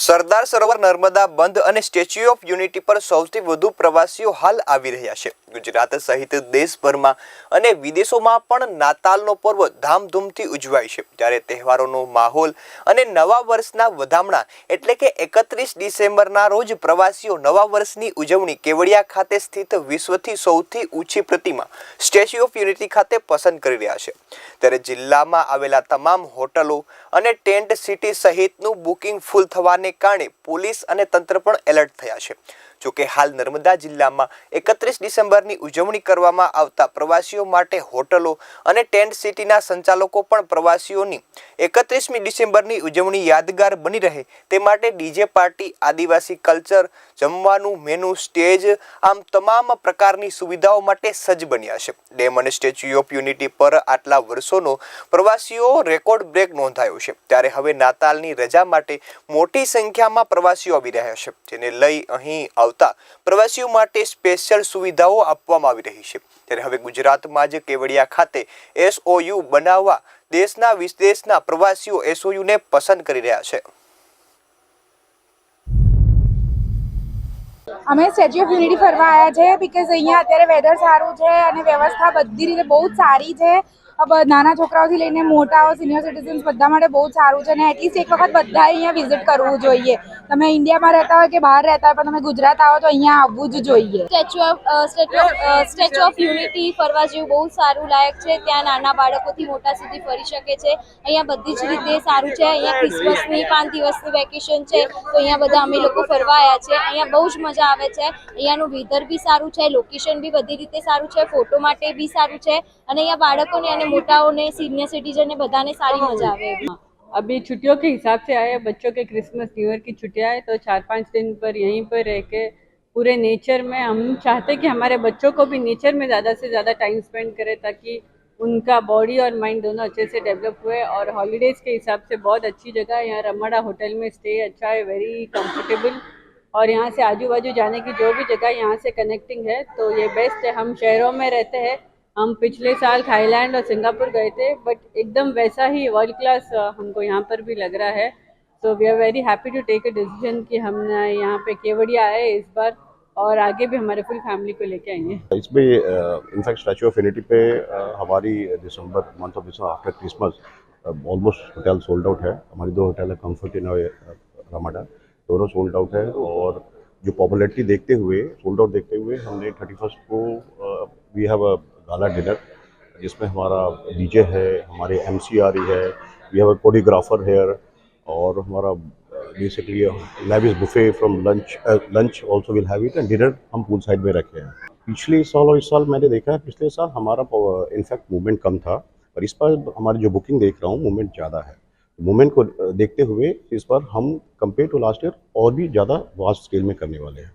સરદાર સરોવર, નર્મદા બંધ અને statue of unity પર સૌથી વધુ પ્રવાસીઓ હાલ આવી રહ્યા છે. ગુજરાત સહિત દેશભરમાં અને વિદેશોમાં પણ નાતાલનો પર્વ ધામધૂમથી ઉજવાય છે. ત્યારે તહેવારોનો માહોલ અને નવા વર્ષના વધામણા એટલે કે એકત્રીસ ડિસેમ્બરના રોજ પ્રવાસીઓ નવા વર્ષની ઉજવણી કેવડિયા ખાતે સ્થિત વિશ્વથી સૌથી ઊંચી પ્રતિમા સ્ટેચ્યુ ઓફ યુનિટી ખાતે પસંદ કરી રહ્યા છે. ત્યારે જિલ્લામાં આવેલા તમામ હોટલો અને ટેન્ટ સિટી સહિતનું બુકિંગ ફૂલ થવાને કારણે પોલીસ અને તંત્ર પણ એલર્ટ થયા છે. જોકે હાલ નર્મદા જિલ્લામાં એકત્રીસ ડિસેમ્બરની ઉજવણી કરવામાં આવતા પ્રવાસીઓ માટે હોટલો અને ટેન્ટ સિટીના સંચાલકો પણ પ્રવાસીઓની એકત્રીસમી ડિસેમ્બરની ઉજવણી યાદગાર બની રહે તે માટે ડીજે પાર્ટી, આદિવાસી કલ્ચર, જમવાનું, મેનુ, સ્ટેજ આમ તમામ પ્રકારની સુવિધાઓ માટે સજ્જ બન્યા છે. ડેમ અને સ્ટેચ્યુ ઓફ યુનિટી પર આટલા વર્ષોનો પ્રવાસીઓ રેકોર્ડ બ્રેક નોંધાયો છે. ત્યારે હવે નાતાલની રજા માટે મોટી સંખ્યામાં પ્રવાસીઓ આવી રહ્યા છે, જેને લઈ અહીં આવતા પ્રવાસીઓ માટે સ્પેશિયલ સુવિધાઓ આપવામાં આવી રહી છે. ત્યારે હવે ગુજરાતમાં જ કેવડિયા ખાતે એસઓયુ બનાવવા દેશના વિદેશના પ્રવાસીઓ એસઓયુને પસંદ કરી રહ્યા છે. અમે સ્ટેચ્યુ ઓફ યુનિટી ફરવા આવ્યા છે બીકોઝ અહીંયા અત્યારે વેધર સારું છે અને વ્યવસ્થા બધી રીતે બહુ જ સારી છે. નાના છોકરાઓથી લઈને મોટાઓ સિનિયર સિટીઝન્સ બધા માટે બહુ સારું છે અને એટલીસ્ટ એક વખત બધા અહીંયા વિઝિટ કરવું જોઈએ. તમે ઇન્ડિયામાં રહેતા હોય કે બહાર રહેતા હોય, પણ તમે ગુજરાત આવો તો અહીંયા આવવું જ જોઈએ. Statue of statue of unity ફરવા જેવું બહુ સારું લાયક છે. ત્યાં નાના બાળકોથી મોટા સુધી ફરી શકે છે. અહીંયા બધી જ રીતે સારું છે. અહીંયા ક્રિસમસની પાંચ દિવસની વેકેશન છે. તો અહીંયા બધા અમે લોકો ફરવા આવ્યા છે. અહીંયા બહુ જ મજા આવે છે. અહીંયાનું વેધર બી સારું છે. લોકેશન બી બધી રીતે સારું છે. ફોટો માટે બી સારું છે. અને અહીંયા બાળકોને અને મોટાઓને સિનિયર સિટીઝનને બધાને સારી મજા આવે એવી अभी छुट्टियों के हिसाब से आए हैं बच्चों के क्रिसमस न्यू ईयर की छुट्टियां हैं तो चार पाँच दिन पर यहीं पर रह के पूरे नेचर में हम चाहते हैं कि हमारे बच्चों को भी नेचर में ज़्यादा से ज़्यादा टाइम स्पेंड करें ताकि उनका बॉडी और माइंड दोनों अच्छे से डेवलप हुए और हॉलीडेज़ के हिसाब से बहुत अच्छी जगह है यहाँ रमड़ा होटल में स्टे अच्छा है वेरी कंफर्टेबल और यहाँ से आजू बाजू जाने की जो भी जगह यहाँ से कनेक्टिंग है तो ये बेस्ट है हम शहरों में रहते हैं हम पिछले साल थाईलैंड और सिंगापुर गए थे बट एकदम वैसा ही वर्ल्ड क्लास हमको यहाँ पर भी लग रहा है। तो we are very happy to take a decision कि हम यहाँ पे केवड़िया आए इस बार और आगे भी हमारे फुल फैमिली को लेके आएँगे। इसमें इनफैक्ट स्टैचू ऑफ़ यूनिटी पे हमारी December month of December after Christmas almost hotel sold out है। हमारी दो होटल है कंफर्ट इन रमाडा दोनों सोल्ड आउट है और जो पॉपुलरिटी देखते हुए सोल्ड आउट देखते हुए हमने थर्टी को वी हैव गाला डिनर जिसमें हमारा डीजे है, हमारे एम सी आ रही है we have a choreographer here और हमारा basically lavish buffet from lunch lunch also will have it and dinner हम पूल साइड में रखे हैं। पिछले साल और इस साल मैंने देखा है, पिछले साल हमारा इनफैक्ट मूवमेंट कम था और इस बार हमारी जो बुकिंग देख रहा हूँ मूवमेंट ज़्यादा है। मूवमेंट को, देखते हुए इस बार हम कंपेयर टू लास्ट ईयर और भी ज़्यादा वास्ट स्केल में करने वाले हैं।